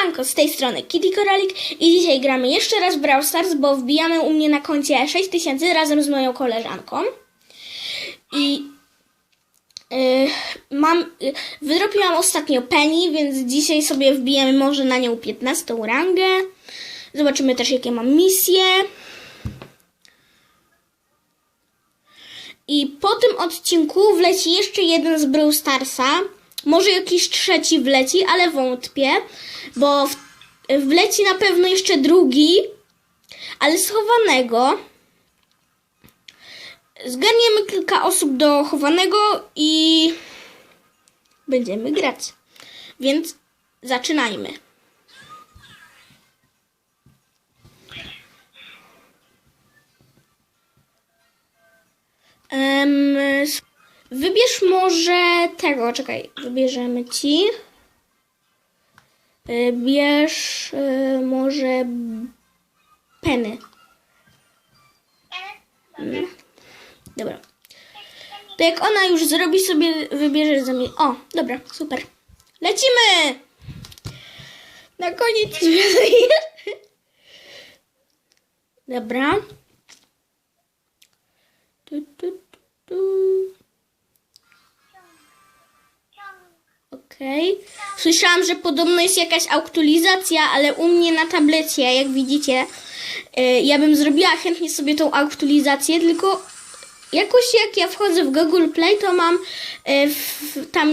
Siemanko, z tej strony Kitty Koralik i dzisiaj gramy jeszcze raz Brawl Stars, bo wbijamy u mnie na koncie 6000 razem z moją koleżanką. I yy, mam, yy, wydropiłam ostatnio Penny, więc dzisiaj sobie wbijemy może na nią 15 rangę. Zobaczymy też jakie mam misje. I po tym odcinku wleci jeszcze jeden z Brawl Starsa. Może jakiś trzeci wleci, ale wątpię, bo w, wleci na pewno jeszcze drugi, ale schowanego. Zgarniemy kilka osób do chowanego i będziemy grać. Więc zaczynajmy. Wybierz może tego, czekaj, wybierzemy ci. Y, Bierz y, może peny. Mm. Dobra. To jak ona już zrobi sobie, wybierze za mnie. O, dobra, super. Lecimy! Na koniec. Dobra. Tu, tu, tu, tu. Okej. Słyszałam, że podobno jest jakaś aktualizacja, ale u mnie na tablecie, jak widzicie, y, ja bym zrobiła chętnie sobie tą aktualizację, tylko jakoś jak ja wchodzę w Google Play, to mam y, w, tam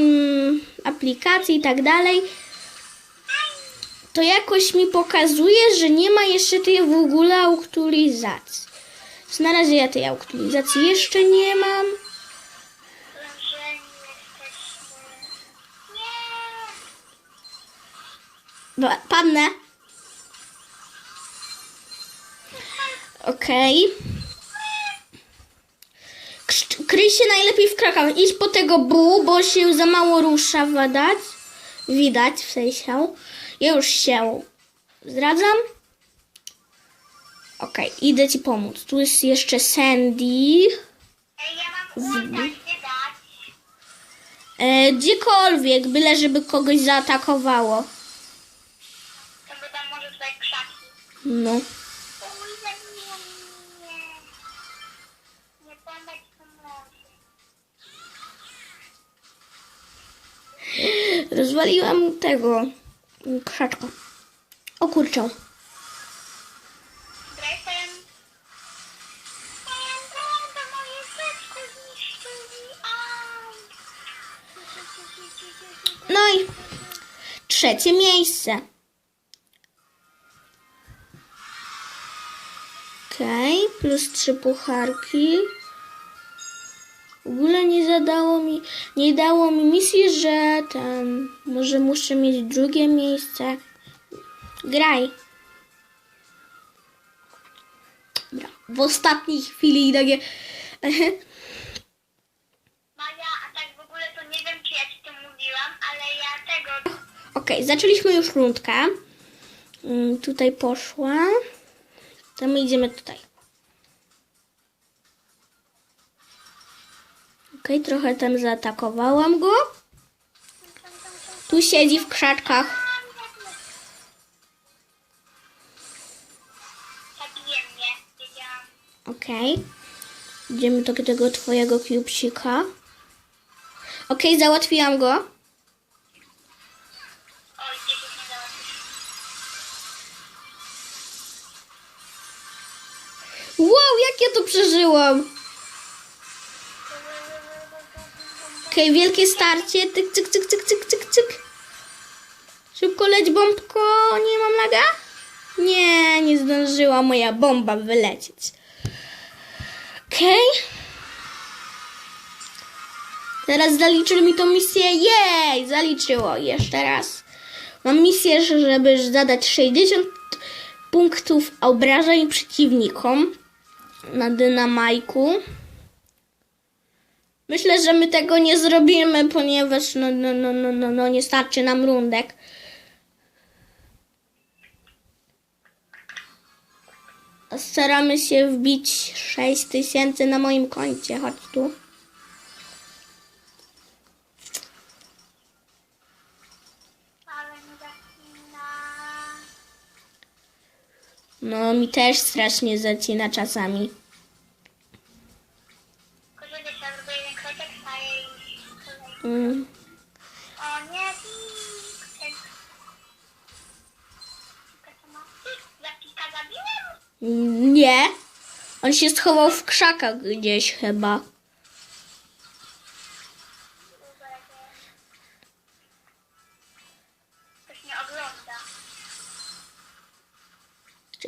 aplikacje i tak dalej, to jakoś mi pokazuje, że nie ma jeszcze tej w ogóle aktualizacji. Więc Na razie ja tej aktualizacji jeszcze nie mam. że nie jesteśmy. Nie! Ba- Padnę. Okej. Krzt- Kryj się najlepiej w krakach. Idź po tego bu, bo się za mało rusza widać. Widać w sensie. Ja już się zdradzam. Okej, idę ci pomóc. Tu jest jeszcze Sandy. Ej, ja mam? E, gdziekolwiek, byle żeby kogoś zaatakowało. No. Rozwaliłam tego krzaczka. O kurczę. No i trzecie miejsce. Plus trzy pucharki. W ogóle nie zadało mi, nie dało mi misji, że ten, może muszę mieć drugie miejsce. Graj. Dobra, w ostatniej chwili takie... Maja, a tak w ogóle to nie wiem, czy ja ci to mówiłam, ale ja tego... Okej, zaczęliśmy już rundkę. Mm, tutaj poszła. To my idziemy tutaj. Okej, trochę tam zaatakowałam go. Tu siedzi w krzaczkach. Okej. Idziemy do tego twojego cubesika. Okej, załatwiłam go. Przeżyłam! Okej, wielkie starcie. Tyk, cyk, cyk, cyk, cyk, cyk, cyk. Szybko leć bombko. Nie mam laga? Nie, nie zdążyła moja bomba wylecieć. Okej. Teraz zaliczył mi tą misję. Jej, zaliczyło. Jeszcze raz. Mam misję, żeby zadać 60 punktów obrażeń przeciwnikom na dynamajku. Myślę, że my tego nie zrobimy, ponieważ no, no, no, no, no, no nie starczy nam rundek. Staramy się wbić 6000 na moim koncie. Chodź tu. No, mi też strasznie zacina czasami. Kurde, jeden. Mm. O nie, pik. Pika co ma? Ja pika zabiłem? Nie. On się schował w krzakach gdzieś chyba.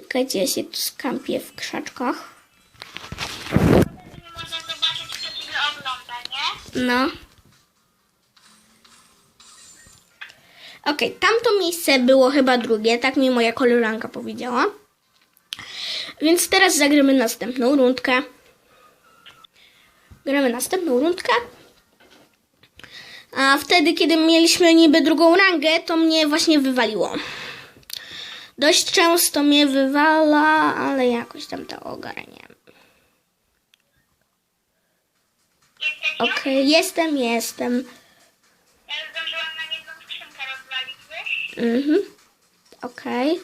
Czekajcie, ja się tu skampię w krzaczkach. No. Okej, tamto miejsce było chyba drugie, tak mi moja koleżanka powiedziała. Więc teraz zagramy następną rundkę. Gramy następną rundkę. A wtedy, kiedy mieliśmy niby drugą rangę, to mnie właśnie wywaliło. Dość często mnie wywala, ale jakoś tam to ogarniam. Okej, jestem, jestem. Ja zdążyłam na jedną skrzynkę rozwalić, wiesz? Mhm. Okej.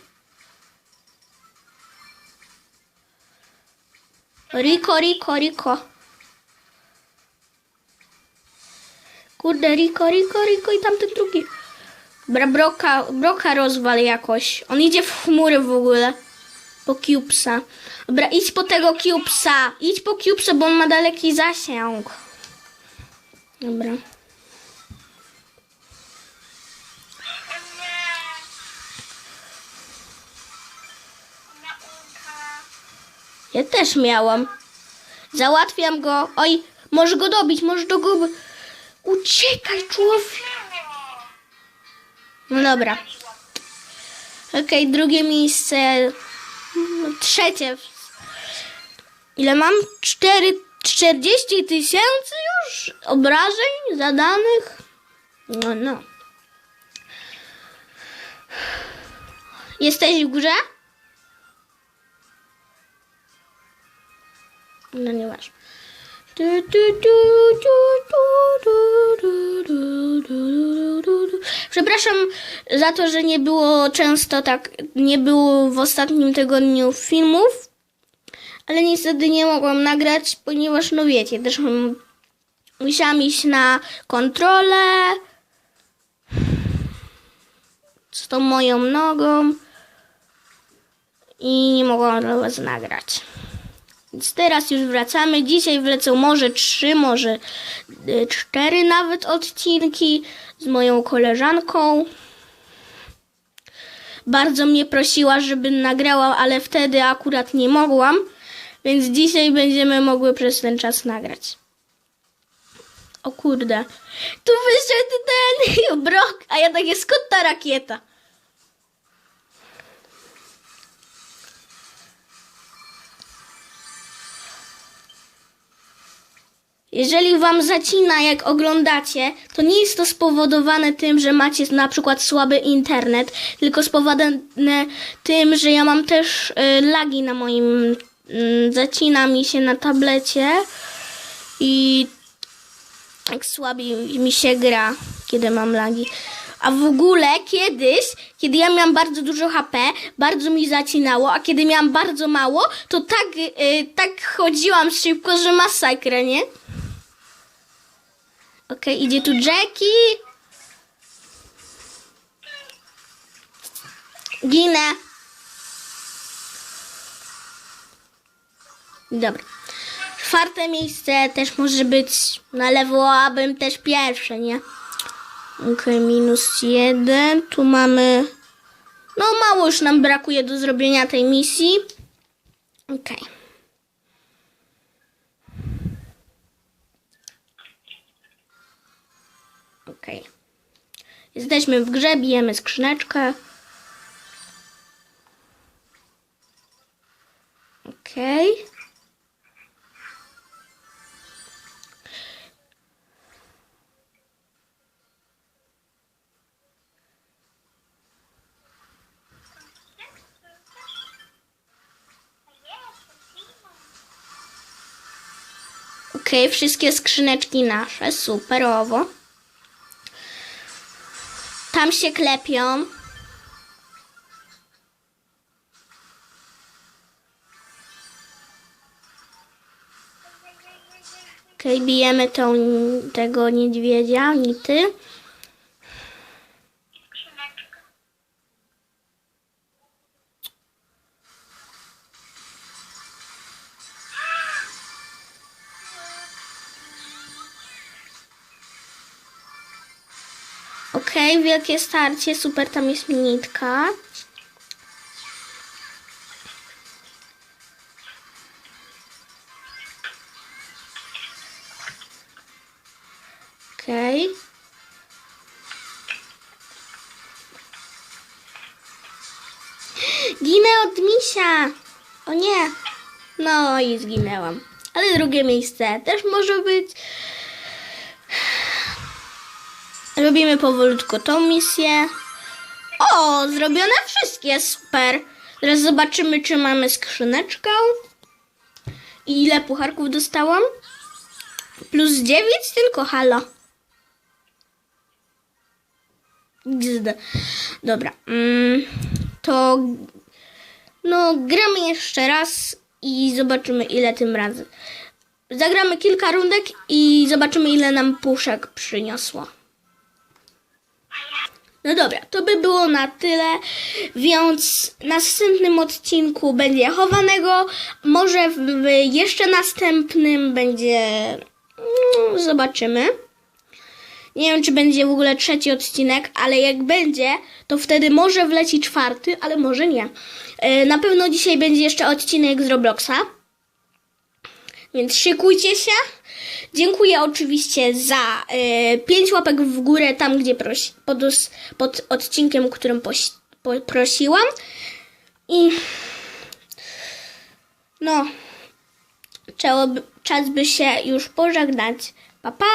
Riko, Riko, Riko. Kurde, Riko, Riko, Riko i tamten drugi. Bra, broka, broka rozwal jakoś. On idzie w chmury w ogóle. Po Cubesa. Dobra, idź po tego Cubesa. Idź po Cubesa, bo on ma daleki zasięg. Dobra. Ja też miałam. Załatwiam go. Oj, możesz go dobić, możesz do go... Uciekaj, człowiek. No dobra. Okej, drugie miejsce. No, Trzecie. Ile mam? Cztery, 40 tysięcy już obrażeń zadanych. No, no. Jesteś w grze? No. Du, du, du, du, du, du, du, du, du, du, du. Przepraszam za to, że nie było często tak, nie było w ostatnim tygodniu filmów, ale niestety nie mogłam nagrać, ponieważ no wiecie, też musiałam iść na kontrolę z tą moją nogą i nie mogłam dla was nagrać. Więc teraz już wracamy. Dzisiaj wlecą może trzy, może y, cztery nawet odcinki z moją koleżanką. Bardzo mnie prosiła, żebym nagrała, ale wtedy akurat nie mogłam. Więc dzisiaj będziemy mogły przez ten czas nagrać. O kurde. Tu wyszedł ten brok, a ja takie skąd ta rakieta? Jeżeli wam zacina, jak oglądacie, to nie jest to spowodowane tym, że macie na przykład słaby internet, tylko spowodowane tym, że ja mam też y, lagi na moim. Y, zacina mi się na tablecie i tak słabiej mi się gra, kiedy mam lagi. A w ogóle kiedyś, kiedy ja miałam bardzo dużo HP, bardzo mi zacinało, a kiedy miałam bardzo mało, to tak, y, tak chodziłam szybko, że masakra, nie? Okej, idzie tu Jackie. Ginę. Dobra. Czwarte miejsce też może być na lewo, abym też pierwsze, nie? Okej, minus jeden. Tu mamy... No mało już nam brakuje do zrobienia tej misji. Okej. Okej. Jesteśmy w grze, bijemy skrzyneczkę. Okej. Okej, wszystkie skrzyneczki nasze, superowo. Tam się klepią. Okej, okay, bijemy tą, tego niedźwiedzia, nity. Okej, wielkie starcie, super, tam jest minitka. Okej. Ginę od misia! O nie! No i zginęłam. Ale drugie miejsce też może być. Robimy powolutku tą misję. O, zrobione wszystkie, super. Teraz zobaczymy, czy mamy skrzyneczkę. I ile pucharków dostałam? Plus 9 tylko, halo. Dobra. Mm, to no, gramy jeszcze raz i zobaczymy, ile tym razem. Zagramy kilka rundek i zobaczymy, ile nam puszek przyniosło. No dobra, to by było na tyle, więc w następnym odcinku będzie chowanego, może w jeszcze następnym będzie... mm, Zobaczymy. Nie wiem, czy będzie w ogóle trzeci odcinek, ale jak będzie, to wtedy może wleci czwarty, ale może nie. E, Na pewno dzisiaj będzie jeszcze odcinek z Robloxa. Więc szykujcie się. Dziękuję oczywiście za e, 5 łapek w górę tam, gdzie prosi, pod, pod odcinkiem, którym prosiłam. I no, czas by się już pożegnać. Pa, pa!